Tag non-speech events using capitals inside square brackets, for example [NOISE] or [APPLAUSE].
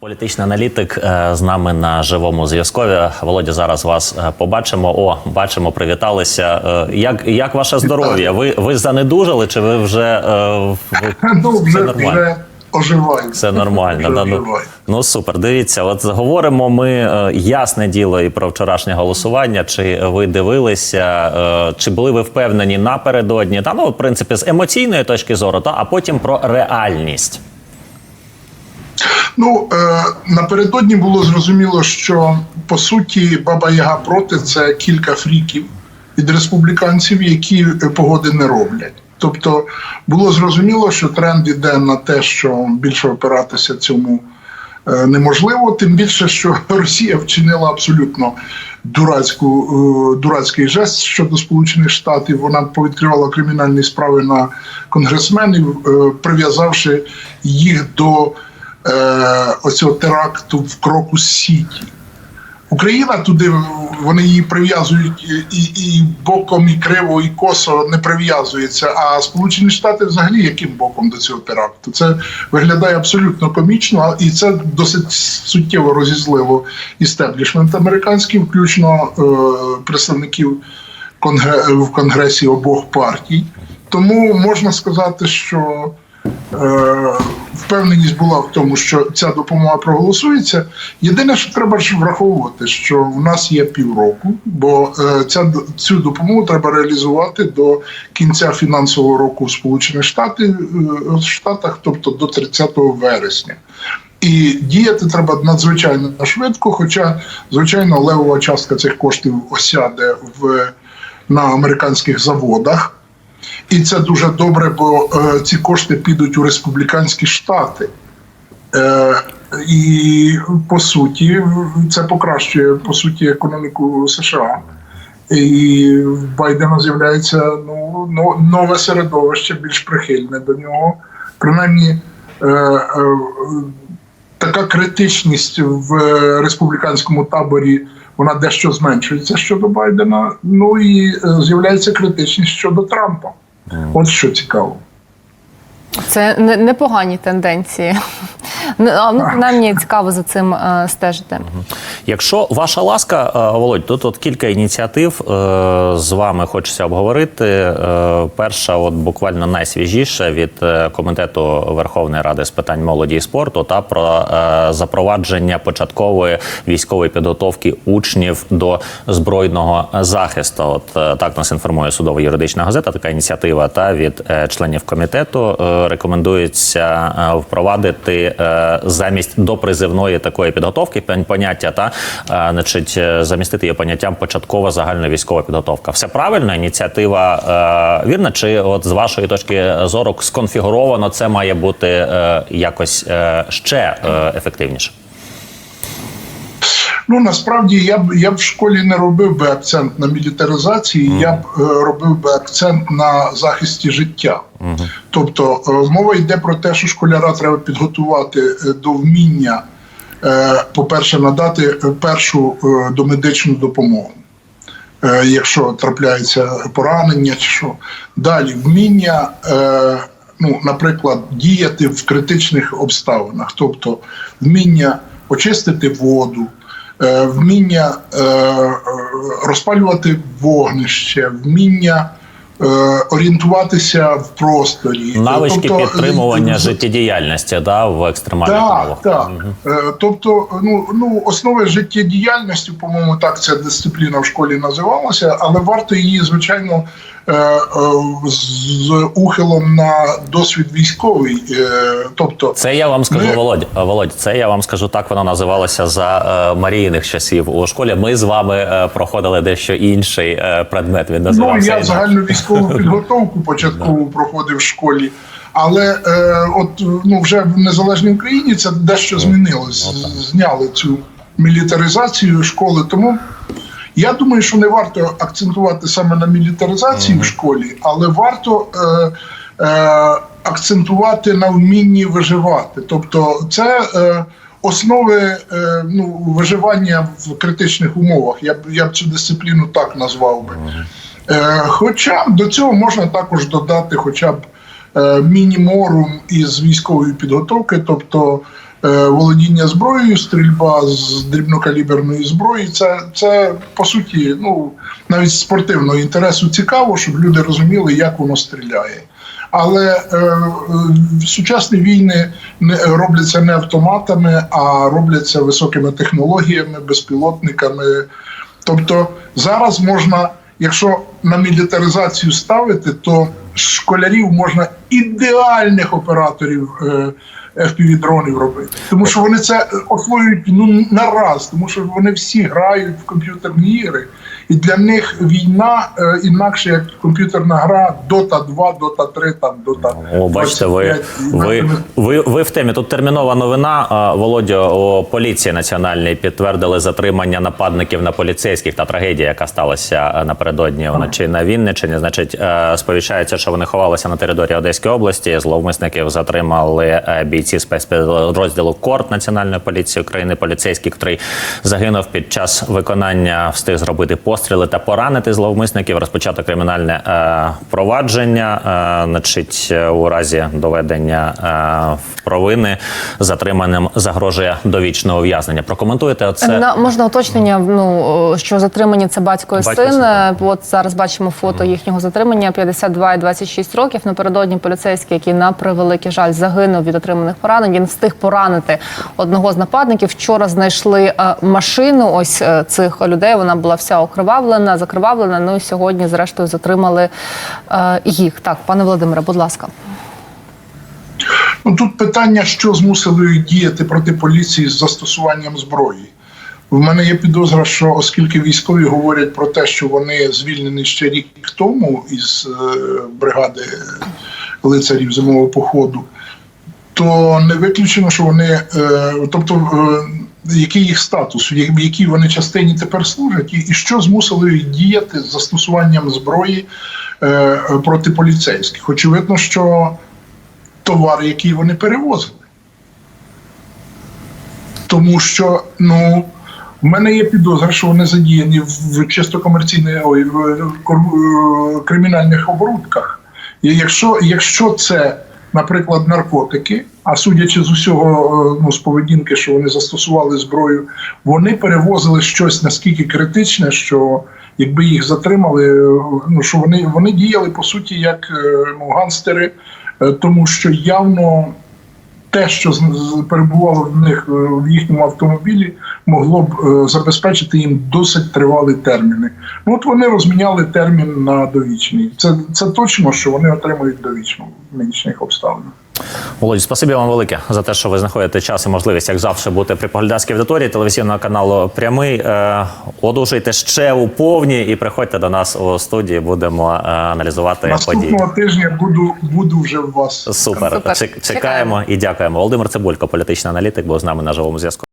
Політичний аналітик е, з нами на живому зв'язкові. Володя, зараз вас е, побачимо. О, бачимо, привіталися. Е, Як, як ваше здоров'я? Ви ви занедужали чи ви вже е, [LAUGHS] Ну, вже, нормально? вже оживаю. Все нормально. Вже да, ну, ну супер. Дивіться, от говоримо ми е, ясне діло і про вчорашнє голосування. Чи ви дивилися, е, чи були ви впевнені напередодні? Та ну, в принципі, з емоційної точки зору, та а потім про реальність. Ну, е, напередодні було зрозуміло, що по суті Баба Яга проти це кілька фріків від республіканців, які е, погоди не роблять. Тобто було зрозуміло, що тренд іде на те, що більше опиратися цьому е, неможливо. Тим більше, що [LAUGHS] Росія вчинила абсолютно дурацьку, е, дурацький жест щодо Сполучених Штатів. Вона повідкривала кримінальні справи на конгресменів, прив'язавши їх до е, оцього теракту в Крокус Сіті. Україна туди вони її прив'язують і, і, боком, і криво, і косо не прив'язується. А Сполучені Штати взагалі яким боком до цього теракту? Це виглядає абсолютно комічно, і це досить суттєво розізлило істеблішмент американський, включно е, представників конгре, в конгресі обох партій. Тому можна сказати, що впевненість була в тому, що ця допомога проголосується. Єдине, що треба ж враховувати, що в нас є півроку, бо е, ця цю допомогу треба реалізувати до кінця фінансового року в Сполучених е, Штатах, тобто до 30 вересня. І діяти треба надзвичайно швидко, хоча, звичайно, левова частка цих коштів осяде в, на американських заводах. І це дуже добре, бо е, ці кошти підуть у республіканські штати. Е, і по суті, це покращує по суті економіку США. І в Байдена з'являється ну, нове середовище, більш прихильне до нього. Принаймні, е, е, така критичність в республіканському таборі вона дещо зменшується щодо Байдена. Ну і е, з'являється критичність щодо Трампа. От що цікаво. Це непогані тенденції. Ну, ну, принаймні цікаво за цим е, стежити. Якщо ваша ласка, е, Володь, тут от кілька ініціатив е, з вами хочеться обговорити. Е, Перша, от буквально найсвіжіша від е, комітету Верховної Ради з питань молоді і спорту, та про е, запровадження початкової військової підготовки учнів до збройного захисту. От е, так нас інформує судово юридична газета. Така ініціатива та від е, членів комітету е, рекомендується е, впровадити е, замість допризивної такої підготовки поняття та значить е, замістити її поняттям початкова загальна військова підготовка. Все правильно, ініціатива е, вірна? Чи от з вашої точки зору сконфігуровано це має бути е, якось е, ще е, ефективніше? Ну насправді я б я б в школі не робив би акцент на мілітаризації, я б е, робив би акцент на захисті життя. Тобто мова йде про те, що школяра треба підготувати е, до вміння, е, по-перше, надати першу е, домедичну допомогу. Якщо трапляється поранення, чи що далі вміння, ну, наприклад, діяти в критичних обставинах, тобто вміння очистити воду, вміння розпалювати вогнище, вміння орієнтуватися в просторі, Навички Тобто, підтримування е, життєдіяльності да, в екстремальних так, умовах. так. Е, Тобто, ну, ну, основи життєдіяльності, по-моєму, так ця дисципліна в школі називалася, але варто її, звичайно, е, е, з ухилом на досвід військовий. Е, Тобто, Це я вам скажу, Ми- Володь. е, Володь, це я вам скажу так. Воно називалося за е, Маріїних часів у школі. Ми з вами е, проходили дещо інший е, предмет. Він ну, називався я інакше. загальну військову [LAUGHS] підготовку початкову проходив в школі. Але е, от ну вже в незалежній Україні це дещо змінилось. ну. Зняли цю мілітаризацію школи. Тому я думаю, що не варто акцентувати саме на мілітаризації в школі, але варто е, е, акцентувати на вмінні виживати. Тобто, це е, основи е, ну, виживання в критичних умовах. Я б я б цю дисципліну так назвав би. Е, Хоча до цього можна також додати хоча б е, мініморум із військової підготовки, тобто володіння зброєю, стрільба з дрібнокаліберної зброї. Це, це по суті, ну навіть спортивного інтересу цікаво, щоб люди розуміли, як воно стріляє. Але е, е, сучасні війни не робляться не автоматами, а робляться високими технологіями, безпілотниками. Тобто зараз можна, якщо на мілітаризацію ставити, то школярів можна ідеальних операторів е, FPV-дронів робити. Тому що вони це освоюють ну на раз, тому що вони всі грають в комп'ютерні ігри. І для них війна е, інакше як комп'ютерна гра Dota 2, Dota 3, там Dota О, бачите, ви, 25. ви, ви, ви в темі. Тут термінова новина. Володя, о, поліції національної підтвердили затримання нападників на поліцейських та трагедія, яка сталася е, напередодні вночі на Вінниччині. Значить, е, сповіщається, що вони ховалися на території Одеської області. Зловмисників затримали е, бійці спецпідрозділу КОРТ Національної поліції України. Поліцейський, який загинув під час виконання, встиг зробити постріли та поранити зловмисників. Розпочато кримінальне е, провадження. Е, значить, у разі доведення е, провини затриманим загрожує довічне ув'язнення. Прокоментуєте оце? На можна уточнення. Ну що затримані це батько і Батько син. От зараз бачимо фото їхнього затримання 52 і 26 років. Напередодні поліцейський, який на превеликий жаль загинув від отриманих поранень. Він встиг поранити одного з нападників. Вчора знайшли е, машину. Ось е, цих людей. Вона була вся окривавлена, закривавлена. Ну і сьогодні, зрештою, затримали е, їх. Так, пане Володимире, будь ласка. Ну тут питання, що змусили діяти проти поліції з застосуванням зброї. В мене є підозра, що оскільки військові говорять про те, що вони звільнені ще рік тому із е, бригади лицарів зимового походу, то не виключено, що вони, е, тобто, е, який їх статус, в якій вони частині тепер служать, і, що змусило їх діяти з застосуванням зброї е, проти поліцейських. Очевидно, що товар, який вони перевозили. Тому що, ну, в мене є підозра, що вони задіяні в чисто комерційних ой, в е, кримінальних оборудках. І якщо, якщо це, наприклад, наркотики, а судячи з усього е, ну, з поведінки, що вони застосували зброю, вони перевозили щось наскільки критичне, що якби їх затримали, е, ну що вони, вони діяли по суті як е, ну, ганстери, тому що явно те, що перебувало в них в їхньому автомобілі, могло б забезпечити їм досить тривалі терміни. Ну от вони розміняли термін на довічний. Це, це точно, що вони отримують довічну в нинішніх обставинах. Володь, спасибі вам велике за те, що ви знаходите час і можливість, як завжди, бути при поглядацькій аудиторії телевізійного каналу Прямий. Е, одужуйте ще у повні і приходьте до нас у студії. Будемо е, аналізувати події. Наступного тижня буду, буду вже в вас. Супер. Супер. Чекаємо і дякуємо. Володимир Цибулько, політичний аналітик, був з нами на живому зв'язку.